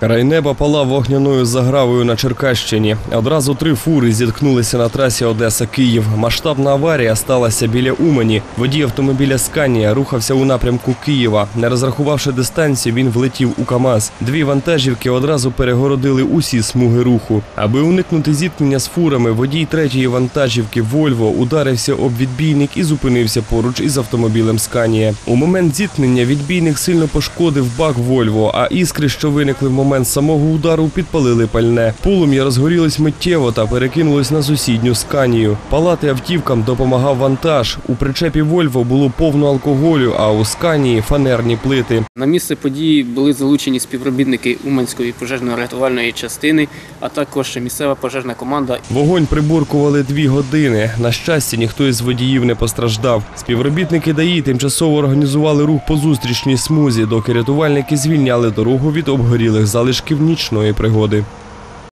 Край неба палав вогняною загравою на Черкащині. Одразу три фури зіткнулися на трасі Одеса-Київ. Масштабна аварія сталася біля Умані. Водій автомобіля Сканія рухався у напрямку Києва. Не розрахувавши дистанцію, він влетів у КАМАЗ. Дві вантажівки одразу перегородили усі смуги руху. Аби уникнути зіткнення з фурами, водій третьої вантажівки Вольво ударився об відбійник і зупинився поруч із автомобілем Сканія. У момент зіткнення відбійник сильно пошкодив бак Вольво, а іскри, що виникли в момент самого удару, підпалили пальне. Полум'я розгорілось миттєво та перекинулось на сусідню сканію. Палати автівкам допомагав вантаж. У причепі Вольво було повно алкоголю, а у сканії фанерні плити. На місце події були залучені співробітники Уманської пожежно-рятувальної частини, а також місцева пожежна команда. Вогонь приборкували дві години. На щастя, ніхто із водіїв не постраждав. Співробітники ДАІ тимчасово організували рух по зустрічній смузі, доки рятувальники звільняли дорогу від обгорілих залишків нічної пригоди.